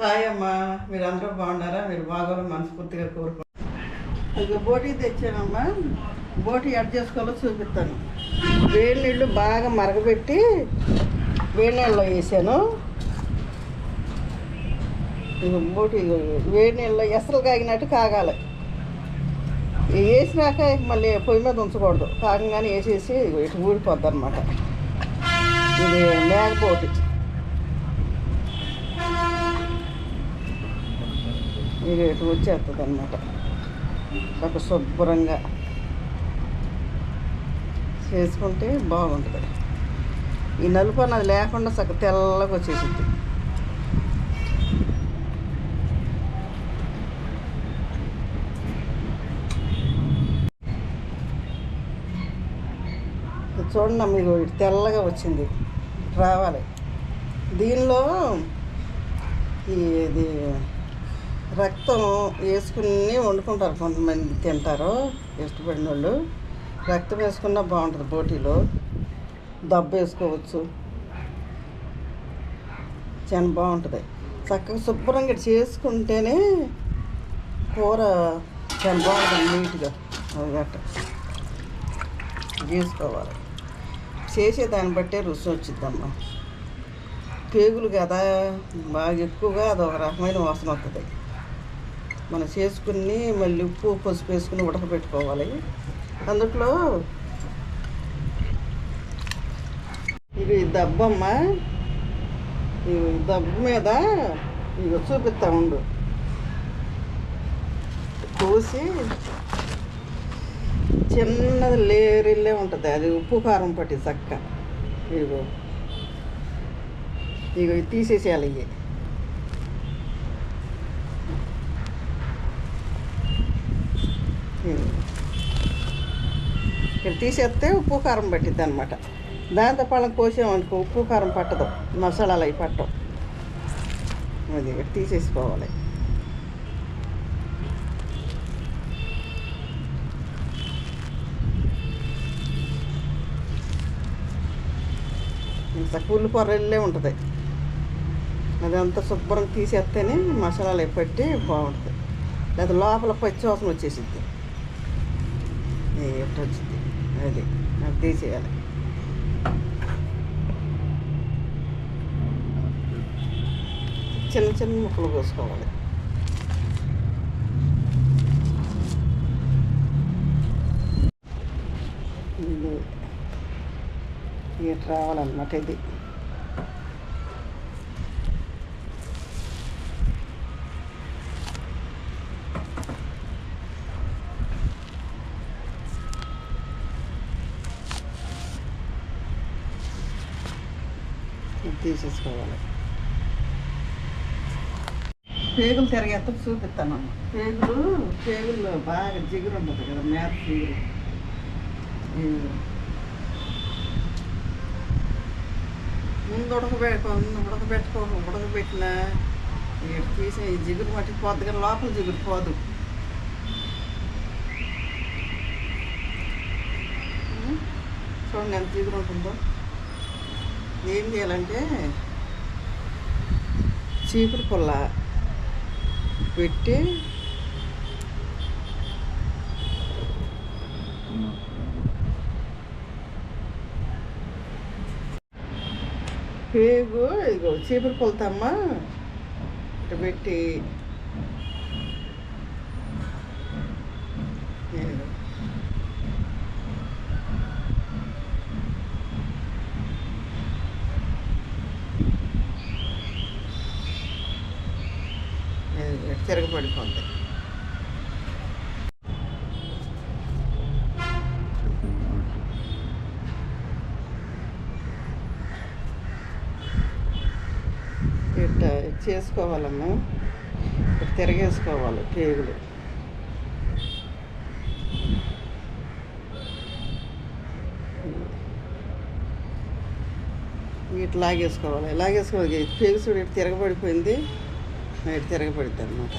Hi అమ్మా మీరు అందరూ బాగున్నారా? మీరు బాగోవాలని మనస్ఫూర్తిగా కోరుకుంటున్నాను ఇక బోటీ తెచ్చానమ్మా. బోటీ ఎడ్ చేసుకోవాలో చూపిస్తాను. వేడి నీళ్ళు బాగా మరగబెట్టి వేడి నీళ్ళలో వేసాను. ఇక బోటీ వేడి నీళ్ళలో ఎసలు కాగినట్టు కాగాలి. వేసినాక ఇక మళ్ళీ పొయ్యి మీద ఉంచకూడదు. కాగంగానే వేసేసి ఇటు ఊడిపోద్ది అనమాట ఇది మేకపోటీ ఇది ఇటు వచ్చేస్తుంది అనమాట ఒక శుభ్రంగా చేసుకుంటే బాగుంటుంది. ఈ నలుపు అన్నది లేకుండా సగ తెల్లగా వచ్చేసింది చూడండి మీకు ఇటు తెల్లగా వచ్చింది. రావాలి. దీనిలో ఇది రక్తం వేసుకుని వండుకుంటారు కొంతమంది తింటారు ఇష్టపడిన వాళ్ళు. రక్తం వేసుకున్నా బాగుంటుంది బోటీలో దబ్బు వేసుకోవచ్చు. చాలా బాగుంటుంది. చక్కగా శుభ్రంగా చేసుకుంటేనే కూర చాలా బాగుంటుంది నీట్గా. అది గట్ట చేసుకోవాలి చేసే దాన్ని బట్టే రుచి వచ్చిద్దమ్మా. పేగులు కదా బాగా ఎక్కువగా అది ఒక రకమైన వాసన వస్తుంది మనం చేసుకుని మళ్ళీ ఉప్పు పసుపు వేసుకుని ఉడకబెట్టుకోవాలి. అందుట్లో ఇది దబ్బమ్మ ఈ దబ్బు మీద ఇవి చూపిస్తా ఉండు. కోసి చిన్నది లేరిల్లే ఉంటుంది. అది ఉప్పు కారం పట్టి చక్క. ఇగో ఇగో తీసేసేయాలి ఇవి. ఇక్కడ తీసేస్తే ఉప్పు కారం పట్టిద్ది అనమాట దాంతో పళ్ళం కోసామనుకో ఉప్పు కారం పట్టదు. మసాలాలు అవి పట్టవు. అది ఇక్కడ తీసేసుకోవాలి. ఇంత కూలి పొర్రెల్లే ఉంటుంది. అదంతా శుభ్రం తీసేస్తేనే మసాలాలు అవి పట్టి బాగుంటుంది. లేదా లోపల పచ్చి వాసన వచ్చేసిద్ది. ఎట్లా వచ్చింది? అది నాకు తీసేయాలి చిన్న చిన్న ముక్కలు కోసుకోవాలి. ఇది ఇటు రావాలన్నమాట ఇది. తీసేసుకోవాలి. పేగులు తిరగేస్తా చూపిస్తానమ్మ పేగులు? పేగుల్లో బాగా జిగురు ఉంటుంది కదా మేత జిగురు. ముందు ఉడకబెట్టుకో ముందు ఉడకబెట్టుకో ఉడకబెట్టిన ఇక తీసి ఈ జిగురు మట్టి పోద్ది కానీ లోపల జిగురు పోదు? చూడండి ఎంత జిగురు ఉంటుందో. ఏం చేయాలంటే చీపురు పుల్ల పెట్టి పేగు ఇదిగో చీపురు పులతమ్మ ఇటు పెట్టి ఇదిగో. ఇదిగో, ఇటు తిరగబడిపోద్ది ఇట్లా చేసుకోవాలమ్మా. తిరగేసుకోవాలి పేగులు ఇట్లా లాగేసుకోవాలి. లాగేసుకోవాలి. పేగు చూడు ఇటు తిరగబడిపోయింది. ఇటు తిరగబడిద్ది అనమాట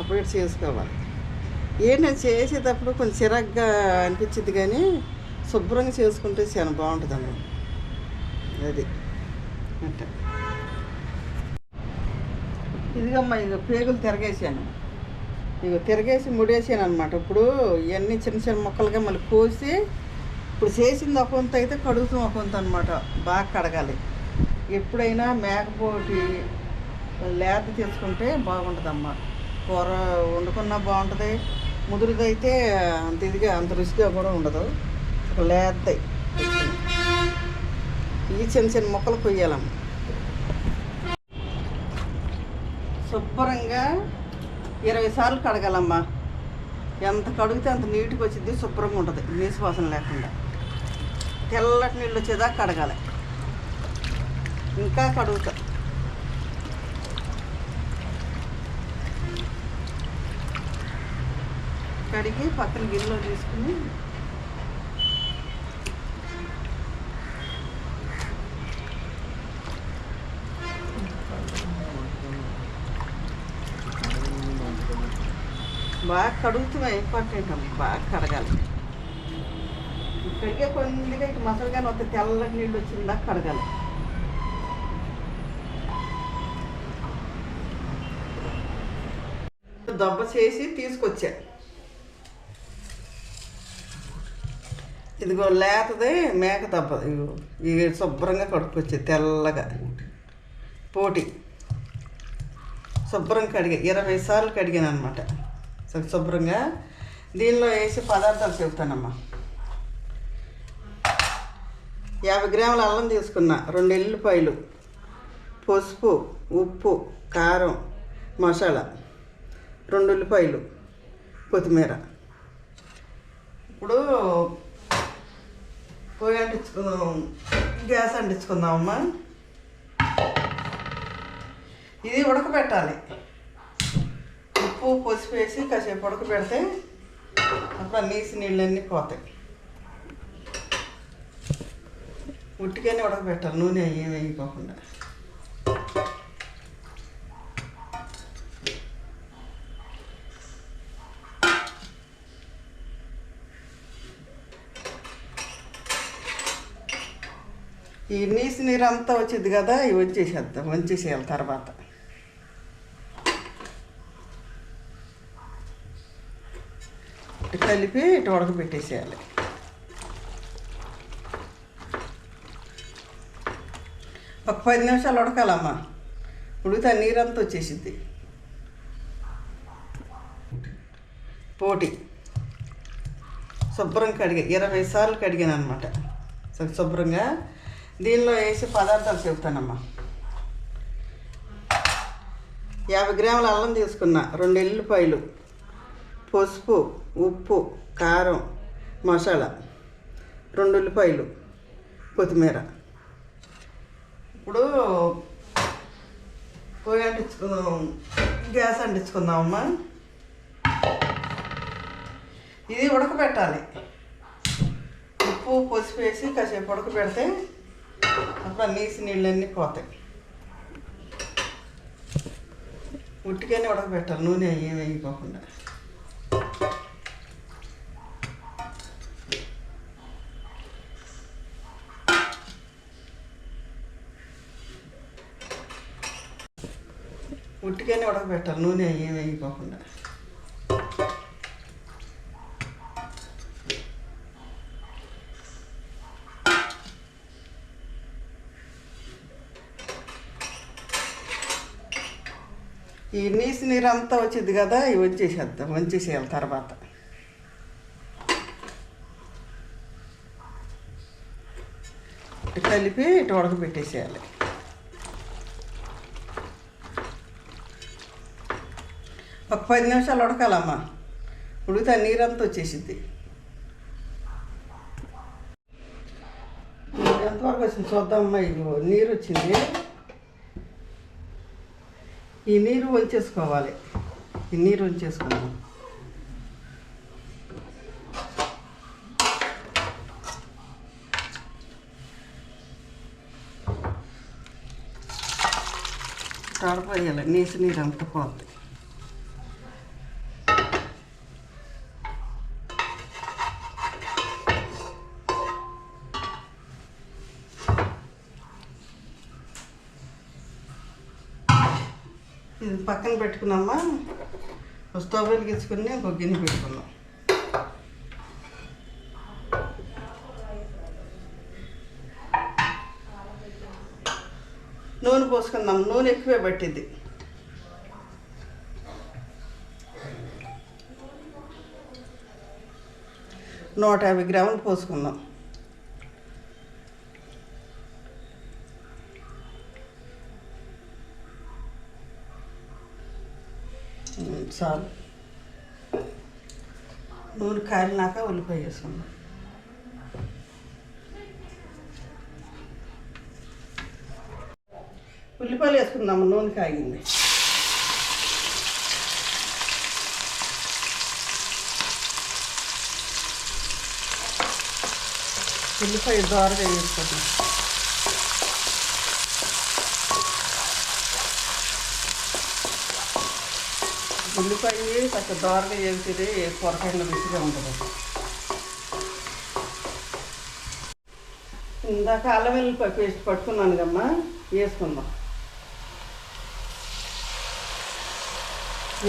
అప్పుడు ఇటు చేసుకోవాలి. ఏంటంటే చేసేటప్పుడు కొంచెం చిరాగ్గా అనిపించింది కానీ శుభ్రంగా చేసుకుంటే చాలా బాగుంటుంది అది. అట్ట. ఇదిగమ్మా ఇక పేగులు తిరగేసాను ఇక తిరగేసి ముడేసాను అనమాట ఇప్పుడు ఇవన్నీ చిన్న చిన్న ముక్కలుగా మళ్ళీ కోసి ఇప్పుడు చేసింది ఒక వంతు అయితే కడుగుతాం ఒక వంతు అనమాట బాగా కడగాలి. ఎప్పుడైనా మేకపోటి లేత తీసుకుంటే బాగుంటుందమ్మా. కూర వండుకున్నా బాగుంటుంది. ముదురుదైతే అంత ఇదిగా అంత రుచిగా కూడా ఉండదు. ఒక లేత ఇవి చిన్న చిన్న ముక్కలు కొయ్యాలమ్మ. శుభ్రంగా ఇరవై సార్లు కడగాలమ్మా. ఎంత కడిగితే అంత నీట్గా వచ్చింది శుభ్రంగా ఉంటుంది. నీసు వాసన లేకుండా. తెల్లటి నీళ్ళు వచ్చేదాకా కడగాలి. ఇంకా కడుగుతా. కడిగి పక్కన గిన్నెలో తీసుకుని బాగా కడుగుతున్నా ఇంపార్టెంట్ అమ్మ బాగా కడగాలి. కడిగే కొద్దిగా ఇటు మసలుగానే వస్తే తెల్లటి నీళ్ళు వచ్చిందా కడగాలి. దెబ్బ చేసి తీసుకొచ్చా. ఇదిగో లేతది మేక దెబ్బ ఇగో ఇవి శుభ్రంగా కడుక్కొచ్చే తెల్లగా. పోటీ. శుభ్రంగా కడిగా ఇరవై సార్లు కడిగాను అనమాట శుభ్రంగా. దీనిలో వేసి పదార్థాలు చెబుతానమ్మా యాభై గ్రాముల అల్లం తీసుకున్నా రెండు ఎల్లిపాయలు పసుపు ఉప్పు కారం మసాలా రెండు ఉల్లిపాయలు కొత్తిమీర. ఇప్పుడు పొయ్యి అంటించుకుందాం గ్యాస్ అంటించుకుందామమ్మా ఇది ఉడకబెట్టాలి. ఉప్పు పసుపు వేసి కాసేపు ఉడకబెడితే అప్పుడు ఆ నీసి నీళ్ళన్నీ పోతాయి. ఉట్టిగానే ఉడకబెట్టాలి నూనె ఏం వేయకోకుండా. ఈ నీసి నీరు అంతా వచ్చింది కదా ఇవి వచ్చేసేద్దాం వంచేసేయాలి తర్వాత. ఇటు కలిపి ఇటు ఉడకబెట్టేసేయాలి. ఒక పది నిమిషాలు ఉడకాలమ్మా. ఉడికితే నీరంతా వచ్చేసింది పోటీ. శుభ్రం కడిగా ఇరవై సార్లు కడిగాను అనమాట శుభ్రంగా దీనిలో వేసే పదార్థాలు చెబుతానమ్మా యాభై గ్రాముల అల్లం తీసుకున్నా రెండు ఎల్లిపాయలు పసుపు ఉప్పు కారం మసాలా రెండు ఉల్లిపాయలు కొత్తిమీర. ఇప్పుడు పొయ్యి అంటించుకుందాం గ్యాస్ అంటించుకుందామమ్మా. ఇది ఉడకబెట్టాలి. ఉప్పు పసుపు వేసి కాసేపు ఉడకబెడితే అప్పుడు ఆ నీసి నీళ్ళన్నీ పోతాయి. ఉట్టిగానే ఉడకబెట్టాలి నూనె ఏం వేయకోకుండా. ఉట్టిగానే ఉడకబెట్టాలి నూనె ఏం వేయకోకుండా. వేసి నీరు అంతా వచ్చింది కదా ఇవి వచ్చేసేద్దాం. వంచేసేయాలి తర్వాత. ఇటు కలిపి ఇటు ఉడకబెట్టేసేయాలి. ఒక పది నిమిషాలు ఉడకాలమ్మా. ఉడికితే నీరంతా వచ్చేసింది ఎంతవరకు వచ్చింది చూద్దామమ్మా ఇగో నీరు వచ్చింది. ఈ నీరు వంచేసుకోవాలి. ఈ నీరు వంచేసుకుందాం. తడపేయాలి నీసు నీరు అంతా పోతుంది పక్కన పెట్టుకున్నామా? స్టవ్ వెలిగించుకుని ఒక గిన్నె పెట్టుకున్నాం నూనె పోసుకుందాం. నూనె ఎక్కువే పట్టింది నూట యాభై గ్రాములు పోసుకుందాం. చాలు. నూనె కారినాక ఉల్లిపాయ వేసుకుందాం ఉల్లిపాయలు వేసుకుందాం నూనె కాగింది. ఉల్లిపాయ దోరగా వేసుకుందాం ఉల్లిపాయ కొంత దోరగా వేసితే పొరకంగా రుచిగా ఉంటుంది. ఇందాక అల్లం వెల్లిపాయ పేస్ట్ పట్టుకున్నాను కమ్మా వేసుకుందాం.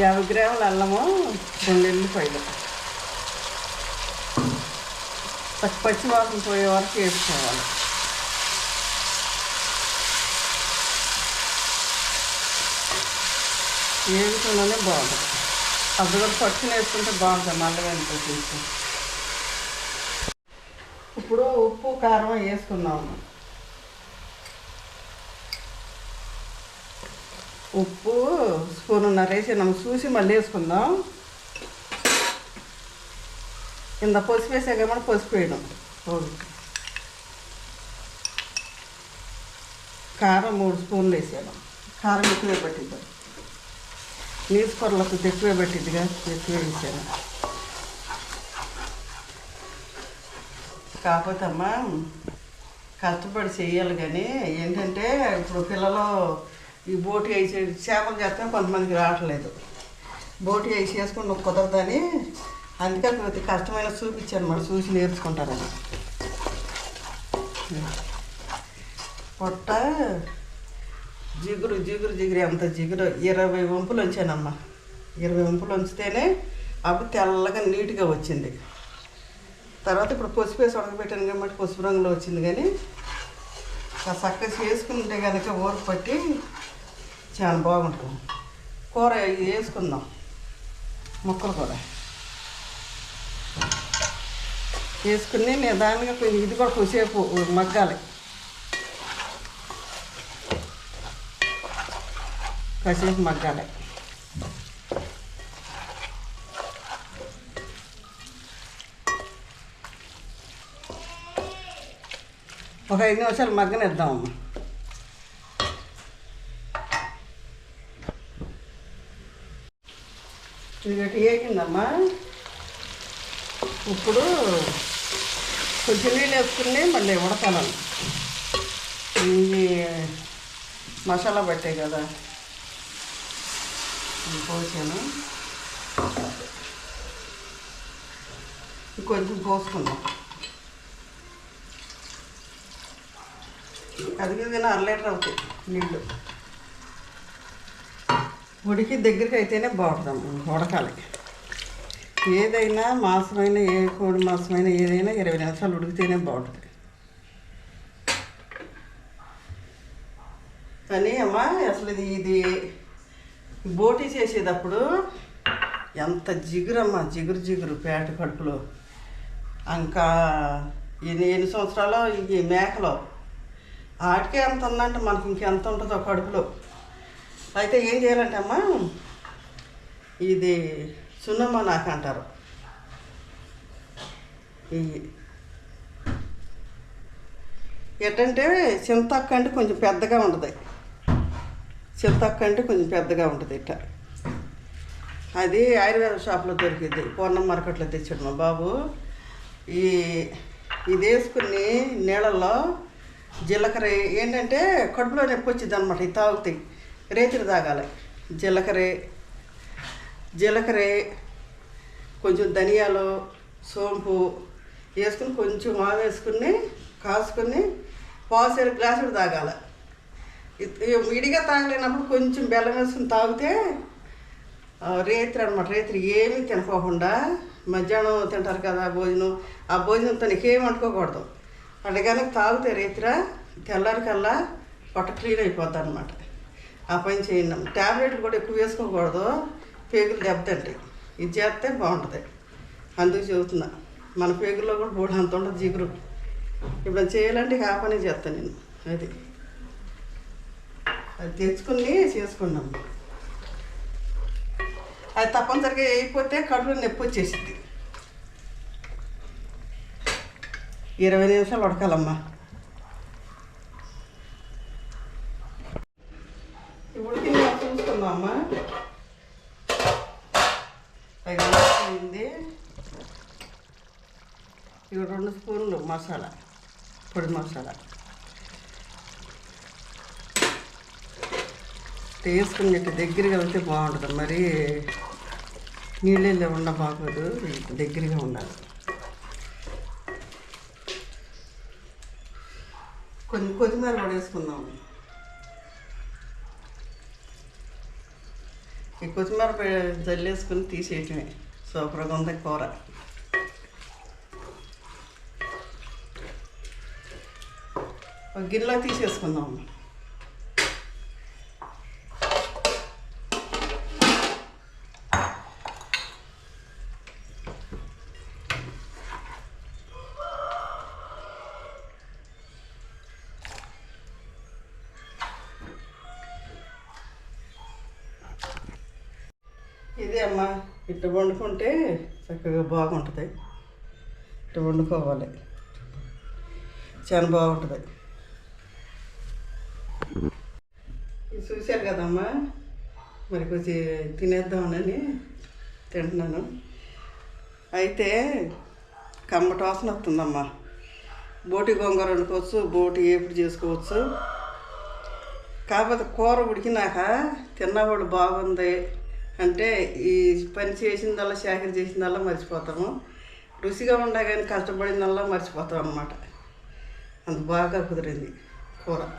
యాభై గ్రాముల అల్లము రెండు ఎల్లిపాయలు. పచ్చి పచ్చి వాసన పోయే వరకు వేసుకోవాలి. వేసుకున్నానే బాగుంటుంది. అప్పుడు కూడా వేసుకుంటే బాగుంటుంది నల్లగా తీసి ఇప్పుడు ఉప్పు కారం వేసుకున్నాము ఉప్పు స్పూన్ స్పూనున్నర వేసినాము చూసి మళ్ళీ వేసుకుందాం. కింద పసుపు వేసాక మనం పసుపు వేయడం. కారం మూడు స్పూన్లు వేసాను. కారం ఎక్కువ పట్టిద్దాం. నీసు కూరలకు ఎక్కువే పట్టిద్దిగా ఎక్కువే వేసాను కాకపోతే అమ్మా కష్టపడి చేయాలి కానీ ఏంటంటే ఇప్పుడు పిల్లలు ఈ బోటి వేసి చేపలు చేస్తే కొంతమందికి రావట్లేదు. బోటి వేసి చేసుకుంటే కుదరదని అందుకే ప్రతి కష్టమైన చూపించాను మరి చూసి నేర్చుకుంటారని. పొట్ట జిగురు జిగురు జిగురు ఎంత జిగురు. ఇరవై వంపులు వంచానమ్మా ఇరవై వంపులు ఉంచితేనే అవి తెల్లగా నీట్గా వచ్చింది. తర్వాత ఇప్పుడు పసుపు వేసి ఉడకబెట్టాను కాబట్టి పసుపు రంగులో వచ్చింది కానీ ఆ చక్కగా చేసుకుంటే కనుక ఊరు పట్టి చాలా బాగుంటుంది. కూర వేసుకుందాం. ముక్కల కూర. వేసుకుని నిదానంగా కొంచెం ఇది కూడా కొద్దిసేపు మగ్గాలి. కాసేపు మగ్గాలి. ఒక ఐదు నిమిషాలు మగ్గనిద్దామమ్మా ఇది గట్టి వేగిందమ్మా. ఇప్పుడు కొంచెం నీళ్ళు వేసుకుని మళ్ళీ ఉడకాలి ఇవి మసాలా పట్టాయి కదా. పోసాను. కొంచెం పోసుకుందాం. అది కింద అర లీటర్ అవుతాయి నీళ్ళు. ఉడికి దగ్గరికి అయితేనే బాగుంటుంది ఉడకాలి. ఏదైనా మాసమైన ఏ కోడి మాసమైనా ఏదైనా ఇరవై నిమిషాలు ఉడికితేనే బాగుంటుంది. కానీ అమ్మా అసలు ఇది ఇది బోటీ చేసేటప్పుడు ఎంత జిగురమ్మా జిగురు జిగురు పేట కడుపులో ఇంకా ఎన్ని ఎన్ని సంవత్సరాలు ఈ మేకలో. ఆటికే ఎంత ఉందంటే మనకి ఇంకెంత ఉంటుందో కడుపులో. అయితే ఏం చేయాలంటే అమ్మా ఇది సున్నమ్మ నాకు అంటారు. ఈ ఎట్టంటే చింతక్క అంటే కొంచెం పెద్దగా ఉంటుంది. చింతక్క అంటే కొంచెం పెద్దగా ఉంటుంది ఇట్ట. అది ఆయుర్వేద షాప్లో దొరికింది. పూర్ణం మార్కెట్లో తెచ్చాడు మా బాబు. ఈ ఇది వేసుకుని నీళ్ళల్లో జీలకర్ర ఏంటంటే కడుపులో నొప్పి వచ్చింది అనమాట ఇది తాగుతాయి రేతిరి తాగాలి. జీలకర్ర జీలకర్ర కొంచెం ధనియాలు సోంపు వేసుకుని కొంచెం ఆవు వేసుకుని కాసుకుని పావుసేరు గ్లాసులు తాగాలి. విడిగా తాగలేనప్పుడు కొంచెం బెల్లం వేసుకుని తాగితే రేత్రి అనమాట రేత్రి ఏమీ తినకోకుండా మధ్యాహ్నం తింటారు కదా భోజనం ఆ భోజనం తనకి ఏం వండుకోకూడదు. అంటే తాగితే రేత్ర తెల్లారికల్లా పొట్ట క్లీన్ అయిపోద్ది అనమాట ఆ పని చేయండి ట్యాబ్లెట్లు కూడా ఎక్కువ వేసుకోకూడదు పేగులు దెబ్బతింటాయి. ఇది చేస్తే బాగుంటుంది. అందుకు చెబుతున్నా మన పేగుల్లో కూడా బోర్డు అంత ఉండదు జిగురు. ఇప్పుడు చేయాలంటే ఇక ఆ పని చేస్తాను నేను అది. అది తెచ్చుకుని చేసుకున్నాం. అది తప్పనిసరిగా వేయకపోతే కడుపులో నొప్పి వచ్చేసింది ఇరవై నిమిషాలు ఉడకాలమ్మా. ఇప్పుడు చూసుకుందామమ్మా నిమిషాలు అయింది ఇవి రెండు స్పూన్లు మసాలా పొడి మసాలా. వేసుకున్నట్టు దగ్గరగా ఉంటే బాగుంటుంది. మరి నీళ్ళల్లో ఉండ బాగోదు దగ్గరగా ఉండాలి. కొన్ని కొత్తిమీర కూడా వేసుకుందాం. ఈ కొత్తిమీర జల్లేసుకుని తీసేయటమే. సూపర్గా ఉంది కూర. గిన్నెలో తీసేసుకుందాం. ఇది అమ్మ? ఇట్ట వండుకుంటే చక్కగా బాగుంటుంది. ఇట్ట వండుకోవాలి. చాలా బాగుంటుంది. ఇది చూశారు కదమ్మా? మరి కొంచెం తినేద్దామని తింటున్నాను. అయితే కమ్మట వాసన వస్తుందమ్మా. బోటి గొంగర వండుకోవచ్చు బోటి ఏపుడు చేసుకోవచ్చు. కాకపోతే కూర ఉడికినాక తిన్నవాడు బాగుంది. అంటే ఈ పని చేసిందల్లా సేకరి చేసిందల్లా మర్చిపోతాము. రుచిగా ఉండగానే కష్టపడిందల్లా మర్చిపోతాం అన్నమాట. అంత బాగా కుదిరింది కూర.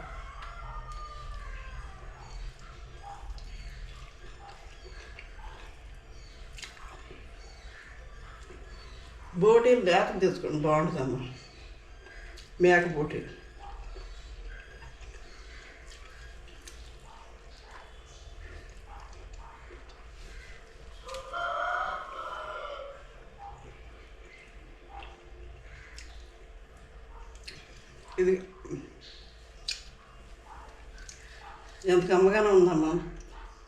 బోటీలు లేత తెచ్చుకోండి బాగుంటుందమ్మా. మేక బోటీలు. ఇది ఎంత కమ్మగానే ఉందమ్మా.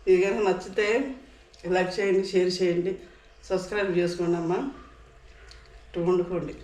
ఇది కనుక నచ్చితే లైక్ చేయండి షేర్ చేయండి సబ్స్క్రైబ్ చేసుకోండి అమ్మా ఇటు వండుకోండి.